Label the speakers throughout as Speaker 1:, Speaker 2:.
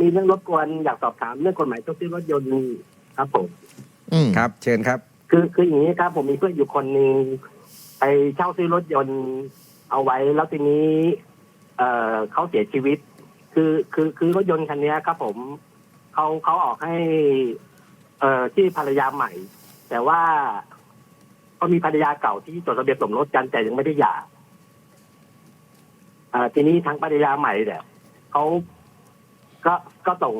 Speaker 1: มีเรื่องรบกวนอยากสอบถามเรื่องกฎหมายต้องซื้อรถยนต์ครับผม
Speaker 2: อืม
Speaker 3: ครับ เชิญครับ
Speaker 1: คือคืออย่างนี้ครับ ผมมีเพื่อนอยู่คนหนึ่งไปเช่าซื้อรถยนต์เอาไว้แล้วทีนี้ เอ่อเขาเสียชีวิต คือคือคือรถยนต์คันนี้ครับ ผมเขาเขาออกให้ เอ่อที่ภรรยาใหม่ แต่ว่าเขามีภรรยาเก่าที่จดทะเบียนสมรสกันแต่ยังไม่ได้หย่าอ่าทีนี้ทางภรรยาใหม่เนี่ยเขา ก็ก็ส่ง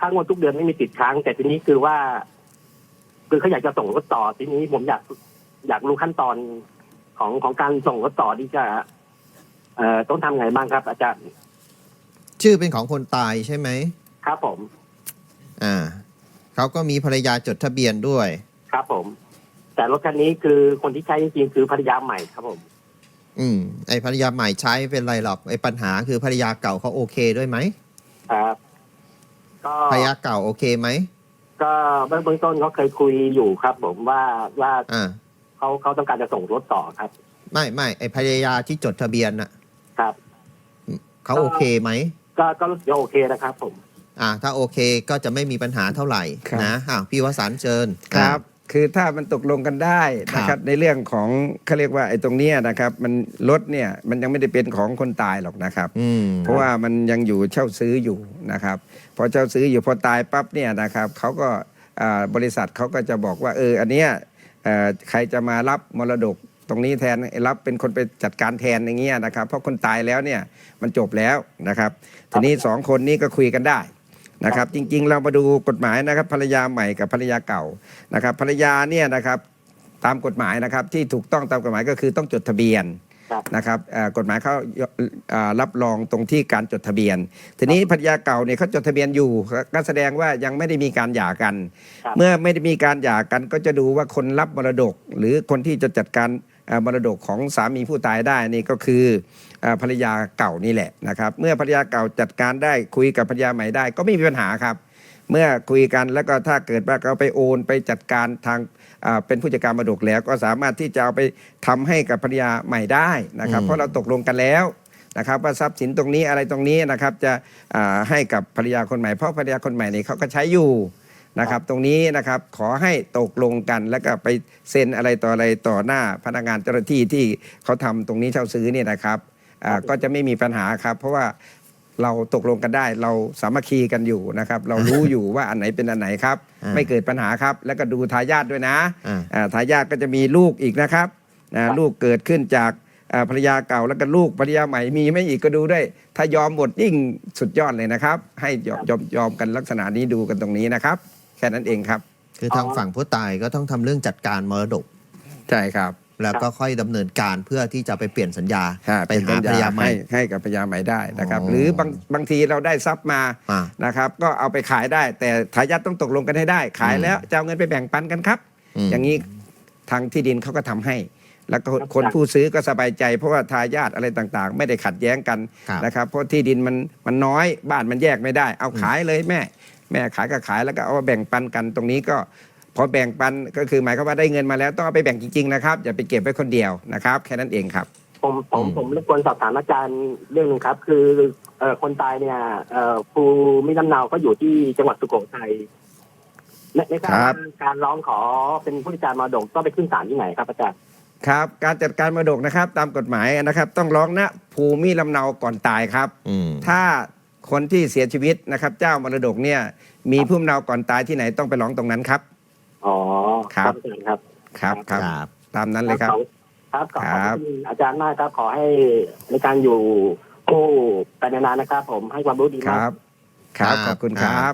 Speaker 1: ค่างวดทุกเดือนไม่มีติดค้าง แต่ทีนี้คือว่า คือเขาอยากจะส่งรถต่อทีนี้ผมอยากอยากรู้ขั้นตอนของของการส่งรถต่อที่จะเอ่อต้องทำไงบ้างครับ อาจารย์
Speaker 2: ชื่อเป็นของคนตายใช่ไหม
Speaker 1: ครับผม
Speaker 2: อ่าเขาก็มีภรรยาจดทะเบียนด้วย
Speaker 1: ครับผม แต่รถคันนี้คือคนที่ใช้จริงๆคือภรรยาใหม่ครับผม
Speaker 2: อืมไอภรรยาใหม่ใช้ไม่เป็นไรหรอกไอปัญหาคือภรรยาเก่าเขาโอเคด้วยไหม
Speaker 1: ครับ ก็
Speaker 2: ภรรยาเก่าโอเคไหม
Speaker 1: ก็เบื้องเบื้องต้นเขาเคยคุยอยู่ครับ ผมว่าว่า
Speaker 2: อ่า
Speaker 1: เขาเขาต้องการจะส่งรถต่อครับ
Speaker 2: ไม่ไม่ไอภรรยาที่จดทะเบียนน่ะ
Speaker 1: ครับ
Speaker 2: เขาโอเคไหม
Speaker 1: ก็ก็รู้สึกว่าโอเคนะครับ ผม
Speaker 2: อ่า ถ้าโอเคก็จะไม่มีปัญหาเท่าไหร่
Speaker 3: ครับ
Speaker 2: นะอ้าวพี่วสันต์เชิญ
Speaker 3: ครับ คือถ้ามันตกลงกันได้นะค
Speaker 2: ครั
Speaker 3: รับบในเรื่องของเขาเรียกว่าไอ้ตรงเนี้ยนะครับ มันรถเนี่ยมันยังไม่ได้เป็นของคนตายหรอกนะครับ
Speaker 2: อืม
Speaker 3: เพราะว่ามันยังอยู่เช่าซื้ออยู่นะครับ พอเช่าซื้ออยู่พอตายปั๊บเนี่ยนะครับเขาก็อ่าบริษัทเขาก็จะบอกว่าเอออันเนี้ยเอ่อใครจะมารับมรดกตรงนี้แทนรับเป็นคนไปจัดการแทนอย่างเงี้ยนะครับ เพราะคนตายแล้วเนี่ยมันจบแล้วนะครับ ทีนี้สองคนนี้ก็คุยกันได้ นะครับ จริง ๆ เรามาดูกฎหมายนะครับภรรยาใหม่กับภรรยาเก่านะครับ ภรรยาเนี่ยนะครับตามกฎหมายนะครับที่ถูกต้องตามกฎหมายก็คือต้องจดทะเบียน
Speaker 1: ครับ
Speaker 3: นะครับเอ่อกฎหมายเขาเอ่อรับรองตรงที่การจดทะเบียน ทีนี้ภรรยาเก่าเนี่ยเขาจดทะเบียนอยู่ก็แสดงว่ายังไม่ได้มีการหย่ากัน
Speaker 1: ครับ
Speaker 3: เมื่อไม่ได้มีการหย่ากันก็จะดูว่าคนรับมรดก หรือคนที่จะจัดการเอ่อ มรดกของสามีผู้ตายได้นี่ก็คือเอ่อภรรยาเก่านี่แหละนะครับ เมื่อภรรยาเก่าจัดการได้คุยกับภรรยาใหม่ได้ ก็ไม่มีปัญหาครับ เมื่อคุยกันแล้วก็ถ้าเกิดว่าเขาไปโอนไปจัดการทางอ่าเป็นผู้จัดการมรดกแล้ว ก็สามารถที่จะเอาไปทำให้กับภรรยาใหม่ได้นะครับ
Speaker 2: อืม
Speaker 3: เพราะเราตกลงกันแล้วนะครับว่าทรัพย์สินตรงนี้อะไรตรงนี้นะครับจะอ่าให้กับภรรยาคนใหม่เพราะภรรยาคนใหม่นี่เขาก็ใช้อยู่ นะครับ ตรงนี้นะครับขอให้ตกลงกันแล้วก็ไปเซ็นอะไรต่ออะไรต่อหน้าพนักงานเจ้าหน้าที่ที่เขาทำตรงนี้เช่าซื้อเนี่ยนะครับอ่าก็จะไม่มีปัญหาครับ เพราะว่าเราตกลงกันได้ เราสามัคคีกันอยู่นะครับ เรารู้อยู่ว่าอันไหนเป็นอันไหนครับ
Speaker 2: อ่า
Speaker 3: ไม่เกิดปัญหาครับ แล้วก็ดูทายาทด้วยนะ
Speaker 2: อ่า
Speaker 3: อ่าทายาทก็จะมีลูกอีกนะครับอ่าลูกเกิดขึ้นจากอ่าภรรยาเก่าแล้วก็ลูกภรรยาใหม่มีไม่อีกก็ดูด้วย ถ้ายอมหมดยิ่งสุดยอดเลยนะครับ ให้ยอมยอมยอมกันลักษณะนี้ดูกันตรงนี้นะครับ แค่นั้นเองครับ
Speaker 2: คือทางฝั่งผู้ตายก็ต้องทำเรื่องจัดการมรดก
Speaker 3: ใช่ครับ
Speaker 2: แล้วก็ค่อยดำเนินการเพื่อที่จะไปเปลี่ยนสัญญา
Speaker 3: อ่
Speaker 2: ไปหาภรรยาใหม่
Speaker 3: ให้ให้กับภรรยาใหม่ได้นะครับ
Speaker 2: อ๋อ
Speaker 3: หรือบางบางทีเราได้ทรัพย์มา
Speaker 2: อ่า
Speaker 3: นะครับก็เอาไปขายได้ แต่ทายาทต้องตกลงกันให้ได้ ขายแล้วจะเอาเงินไปแบ่งปันกันครับ
Speaker 2: ม
Speaker 3: อย่างนี้ทางที่ดินเขาก็ทำให้ แล้วก็
Speaker 1: ครับ
Speaker 3: คนผู้ซื้อก็สบายใจ เพราะว่าทายาทอะไรต่างๆ ไม่ได้ขัดแย้งกัน
Speaker 2: ครับ
Speaker 3: นะครับ เพราะที่ดินมันมันน้อยบ้านมันแยกไม่ได้ เอาขายเลยแม่ แม่ขายก็ขายแล้วก็เอามาแบ่งปันกันตรงนี้ก็พอแบ่งปันก็คือหมายความว่าได้เงินมาแล้วต้องเอาไปแบ่งจริงๆนะครับอย่าไปเก็บไว้คนเดียวนะครับแค่นั้นเองครับ
Speaker 1: ผมผม
Speaker 2: อืม
Speaker 1: ผมรบกวนสอบถามอาจารย์เรื่องหนึงครับ คือเอ่อคนตายเนี่ยเอ่อภูมิลำเนาก็อยู่ที่จังหวัดสุโขทัยในในการ
Speaker 3: ครับ
Speaker 1: การร้องขอเป็นผู้จัดการมรดกต้องไปขึ้นศาลที่ไหนครับอาจารย์
Speaker 3: ครับการจัดการมรดกนะครับตามกฎหมายนะครับ ต้องร้องณภูมิลำเนาก่อนตายครับ
Speaker 2: อืม
Speaker 3: ถ้า คนที่เสียชีวิตนะครับ เจ้ามรดกเนี่ยมีผู้ลำเนาก่อนตายที่ไหนต้องไปร้องตรงนั้นครับ
Speaker 1: อ๋อ
Speaker 3: ครับ
Speaker 1: อาจารย์ครับ
Speaker 3: ครับครับ
Speaker 2: ครับ
Speaker 3: ตามนั้นเลยครับ
Speaker 1: ครับขอบ
Speaker 3: ครับ
Speaker 1: คุณอาจารย์มากครับ ขอให้ในการอยู่คู่ไปนานๆนะครับ ผมให้ความรู้ดี
Speaker 3: ค
Speaker 1: มาก
Speaker 3: รับครับ ขอบคุณครับ